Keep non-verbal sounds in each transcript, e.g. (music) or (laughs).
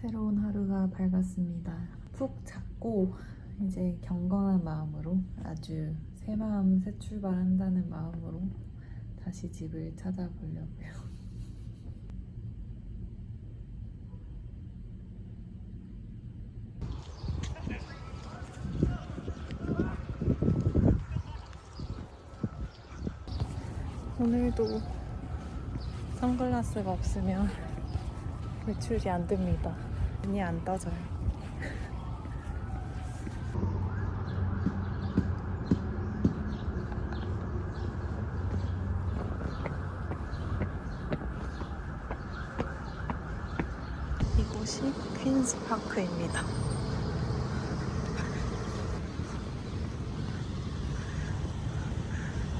새로운 하루가 밝았습니다. 푹 잤고 이제 경건한 마음으로 아주 새 마음 새 출발한다는 마음으로 다시 집을 찾아보려고요. 오늘도 선글라스가 없으면 외출이 안 됩니다. 눈이 안 떠져요. 이곳이 퀸스 파크입니다.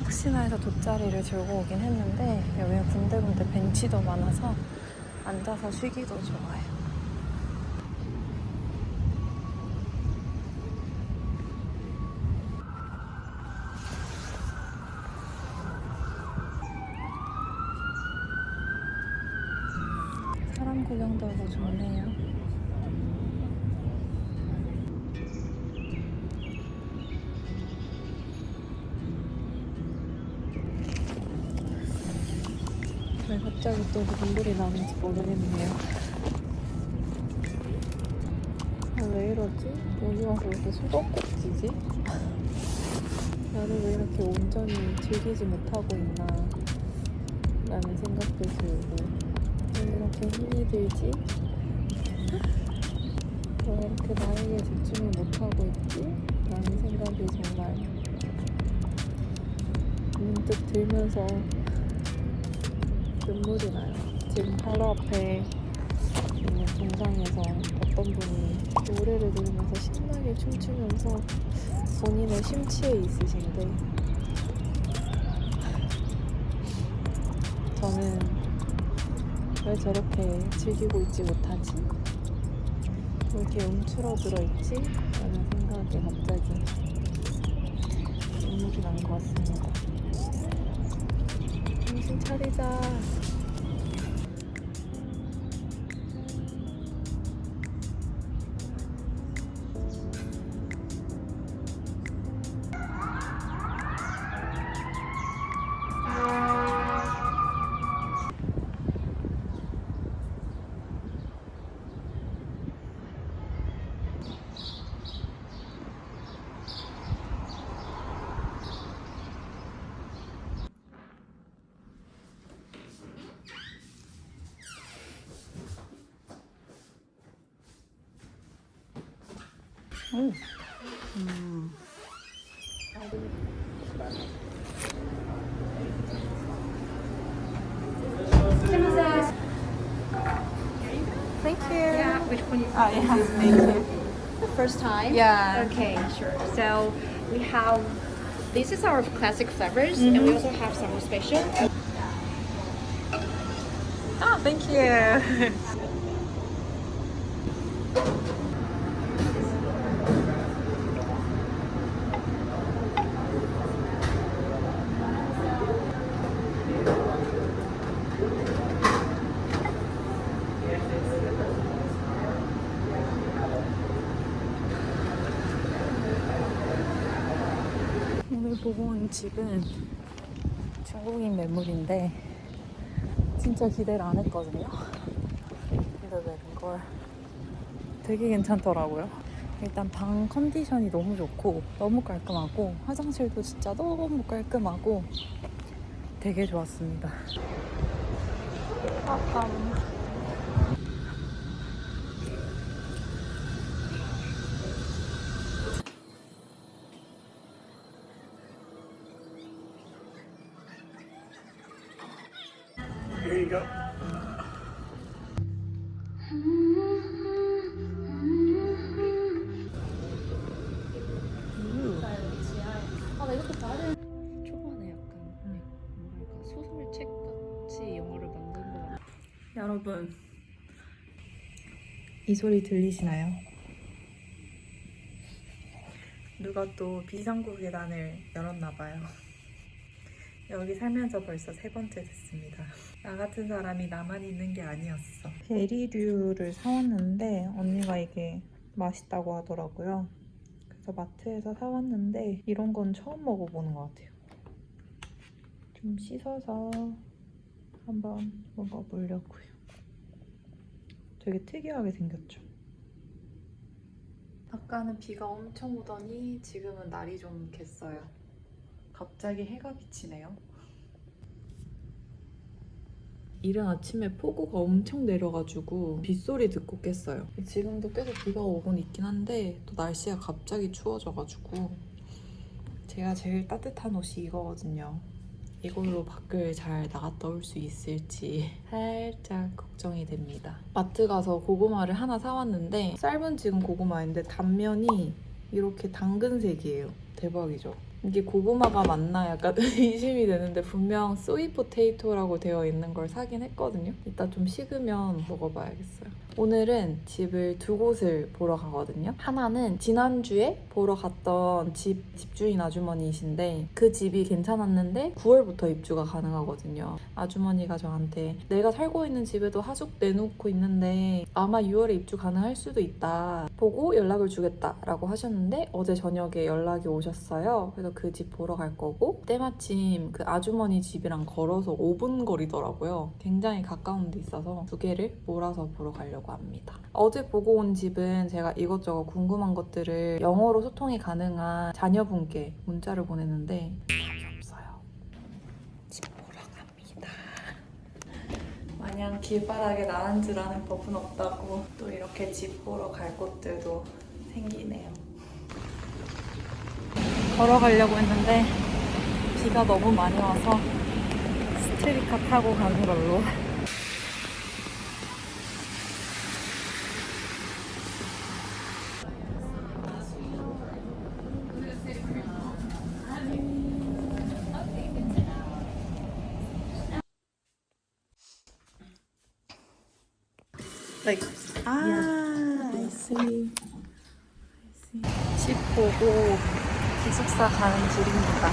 혹시나 해서 돗자리를 들고 오긴 했는데 여기는 군데군데 벤치도 많아서 앉아서 쉬기도 좋아요. 사람 구경도 하고 좋네요. 왜 갑자기 또 눈물이 나는지 모르겠네요. 아, 왜 이러지? 여기 와서 왜 이렇게 수도꼭지지? 나를 왜 이렇게 온전히 즐기지 못하고 있나 라는 생각도 들고 왜 이렇게 힘이 들지? 왜 이렇게 나에게 집중을 못하고 있지? 라는 생각이 정말 문득 들면서 눈물이 나요. 지금 바로 앞에 있는 공장에서 어떤 분이 노래를 들으면서 신나게 춤추면서 본인의 심취해 있으신데 저는 왜 저렇게 즐기고 있지 못하지? 왜 이렇게 움츠러들어 있지? 라는 생각에 갑자기 눈물이 난 것 같습니다. 차리자. Thank you. Yeah, which one? Oh, yeah, thank you. The First time? Yeah. Okay, sure. So we have, this is our classic flavors, and we mm-hmm. also have some special. Oh, thank you. (laughs) 보고 온 집은 중국인 매물인데 진짜 기대를 안 했거든요. 왜 이걸 되게 괜찮더라고요. 일단 방 컨디션이 너무 좋고 너무 깔끔하고 화장실도 진짜 너무 깔끔하고 되게 좋았습니다. 아감. 여러분 이 소리 들리시나요? 누가 또 비상구 계단을 열었나 봐요. 여기 살면서 벌써 세 번째 됐습니다. 나 같은 사람이 나만 있는 게 아니었어. 베리류를 사왔는데 언니가 이게 맛있다고 하더라고요. 그래서 마트에서 사왔는데 이런 건 처음 먹어보는 것 같아요. 좀 씻어서 한번 먹어보려고요. 되게 특이하게 생겼죠. 아까는 비가 엄청 오더니 지금은 날이 좀 겠어요. 갑자기 해가 비치네요. 이른 아침에 폭우가 엄청 내려가지고 빗소리 듣고 깼어요. 지금도 계속 비가 오곤 있긴 한데 또 날씨가 갑자기 추워져가지고 제가 제일 따뜻한 옷이 이거거든요. 이걸로 밖을 잘 나갔다 올 수 있을지 살짝 걱정이 됩니다. 마트 가서 고구마를 하나 사왔는데 삶은 지금 고구마인데 단면이 이렇게 당근색이에요. 대박이죠? 이게 고구마가 맞나 약간 (laughs) 의심이 되는데 분명 소이 포테이토라고 되어 있는 걸 사긴 했거든요. 이따 좀 식으면 먹어봐야겠어요. 오늘은 집을 두 곳을 보러 가거든요. 하나는 지난주에 보러 갔던 집 집주인 아주머니이신데 그 집이 괜찮았는데 9월부터 입주가 가능하거든요. 아주머니가 저한테 내가 살고 있는 집에도 하숙 내놓고 있는데 아마 6월에 입주 가능할 수도 있다. 보고 연락을 주겠다라고 하셨는데 어제 저녁에 연락이 오셨어요. 그래서 그 집 보러 갈 거고 때마침 그 아주머니 집이랑 걸어서 5분 거리더라고요. 굉장히 가까운 데 있어서 두 개를 몰아서 보러 가려고 합니다. 어제 보고 온 집은 제가 이것저것 궁금한 것들을 영어로 소통이 가능한 자녀분께 문자를 보냈는데 답이 없어요. 집 보러 갑니다. 마냥 길바닥에 나앉으라는 법은 없다고 또 이렇게 집 보러 갈 곳들도 생기네요. 걸어가려고 했는데 비가 너무 많이 와서 스트리카 타고 가는 걸로. Like, ah, I see. 집 보고 기숙사 가는 길입니다.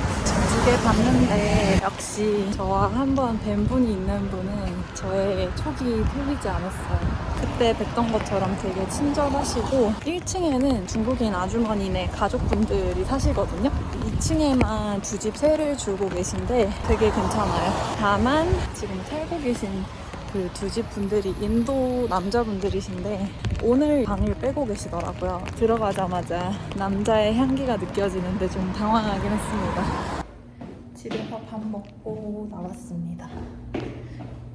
두개 봤는데 역시 저와 한 번 뵌 분이 있는 분은 저의 촉이 틀리지 않았어요. 그때 뵀던 것처럼 되게 친절하시고 1층에는 중국인 아주머니네 가족분들이 사시거든요. 2층에만 두 집 세를 주고 계신데 되게 괜찮아요. 다만 지금 살고 계신 그 두 집 분들이 인도 남자분들이신데 오늘 방을 빼고 계시더라고요. 들어가자마자 남자의 향기가 느껴지는데 좀 당황하긴 했습니다. 집에서 밥 먹고 나왔습니다.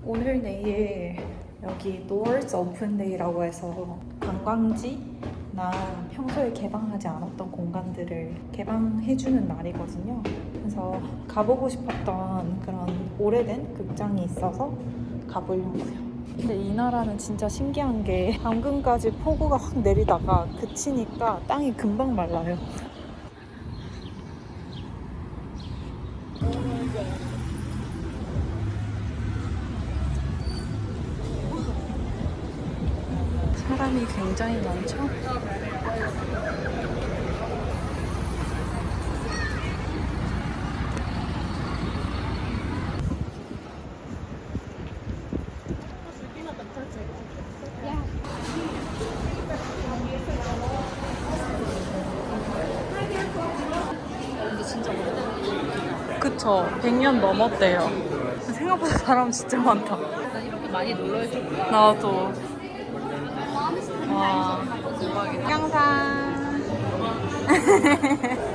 오늘 내일 여기 노얼스 오픈데이라고 해서 관광지나 평소에 개방하지 않았던 공간들을 개방해주는 날이거든요. 그래서 가보고 싶었던 그런 오래된 극장이 있어서 가보려고요. 근데 이 나라는 진짜 신기한 게 방금까지 폭우가 확 내리다가 그치니까 땅이 금방 말라요. 사람이 굉장히 많죠? 그쵸. 100년 넘었대요. 생각보다 사람 진짜 많다. 난 이렇게 많이 놀러 있었구나. 나도. 와, 대박이다. 영상.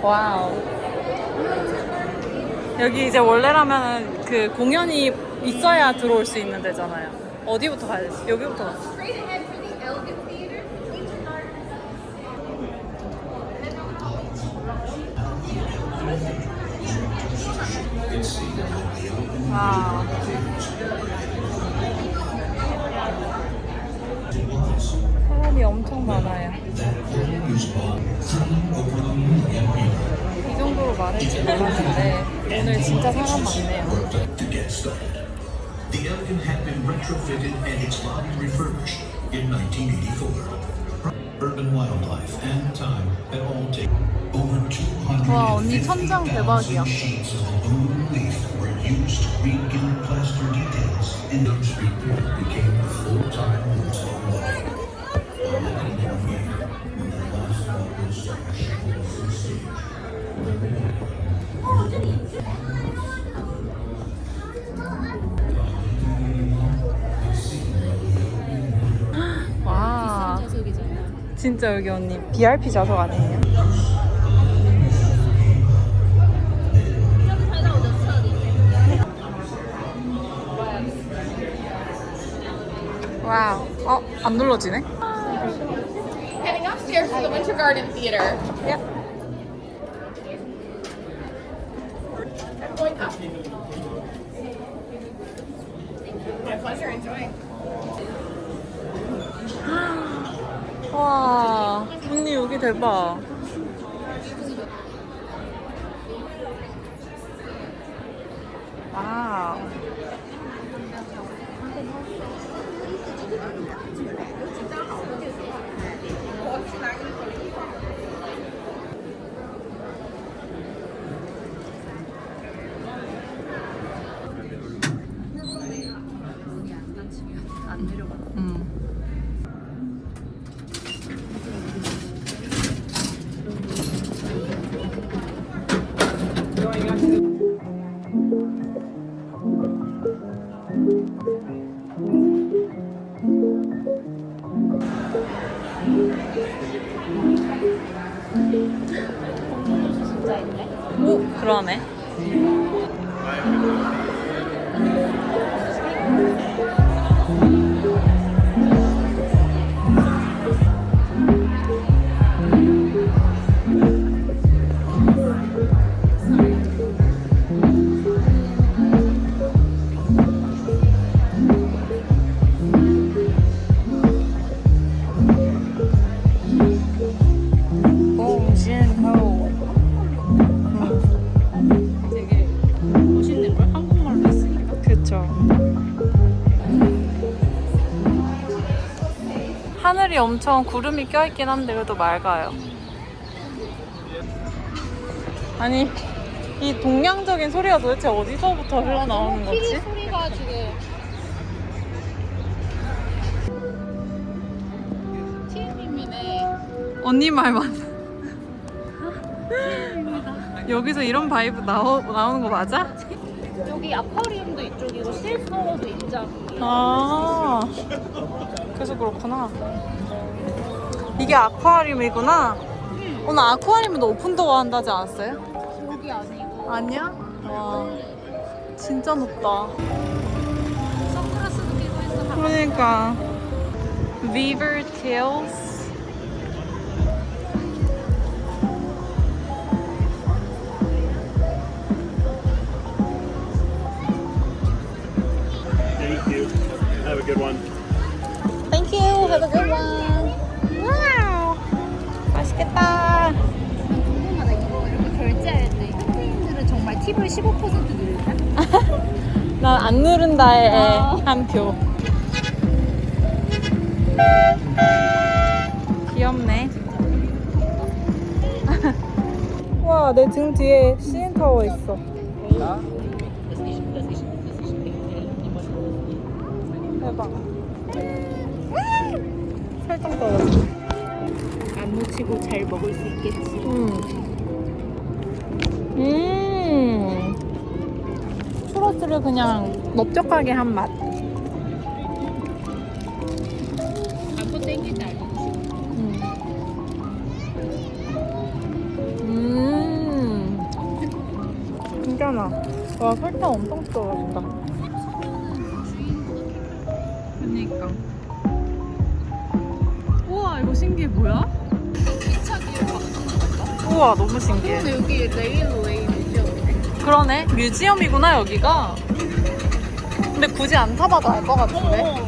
와우. 여기 이제 원래라면 그 공연이 있어야 들어올 수 있는 데잖아요. 어디부터 가야 되지? 여기부터 가. 와. 사람이 엄청 많아요. 이 정도로 많을지 몰랐는데 오늘 진짜 사람 많네요. The Elgin had been retrofitted and its body refurbished in 1984. Urban wildlife and time had all taken over 250,000 와, 언니 천장 대박이야. 와. 진짜 여기 언니 BRP 좌석 아니에요? 안 눌러지네? Heading upstairs to the Winter Garden Theater. Yep. Going up. My pleasure. Enjoy. 와, 언니 여기 대박. 하늘이 엄청 구름이 껴있긴 한데 그래도 맑아요. 아니, 이 동양적인 소리가 도대체 어디서부터 흘러나오는 거지? 소리가 지금 TM이네. 언니 말만. 여기서 이런 바이브 나오, 나오는 거 맞아? 여기 아쿠아리움도 이쪽이고 실버도 입장이에요. 아, 그래서 그렇구나. 이게 아쿠아리움이구나. 오늘 아쿠아리움도 오픈도어 한다지 않았어요? 여기 아니고 아니야? 와, 진짜 높다. 선글라스도 끼고 있어. 그러니까. Beaver Tails. Thank you. Have a good one. Thank you. Have a good one. 와우. 맛있겠다. 궁금하다 이거 이렇게 결제할 때 현지인들은 정말 팁을 15% 누를까? 난 안 누른다에 어. 한 표. 귀엽네. (laughs) 와, 내 등 뒤에 CN 타워 있어. 대박. 설탕 떨어져. 안 묻히고 잘 먹을 수 있겠지. 음. 음. 추러스를 그냥 넓적하게 한 맛. 안고 땡긴다? 음. 음. 괜찮아. 와, 설탕 엄청 떨어진다. 그니까. 우와, 이거 신기해. 뭐야? 우와, 너무 신기해. 근데 여기 레일웨이 뮤지엄이네. 그러네. 뮤지엄이구나, 여기가. 근데 굳이 안 타봐도 알 것 같은데. 어,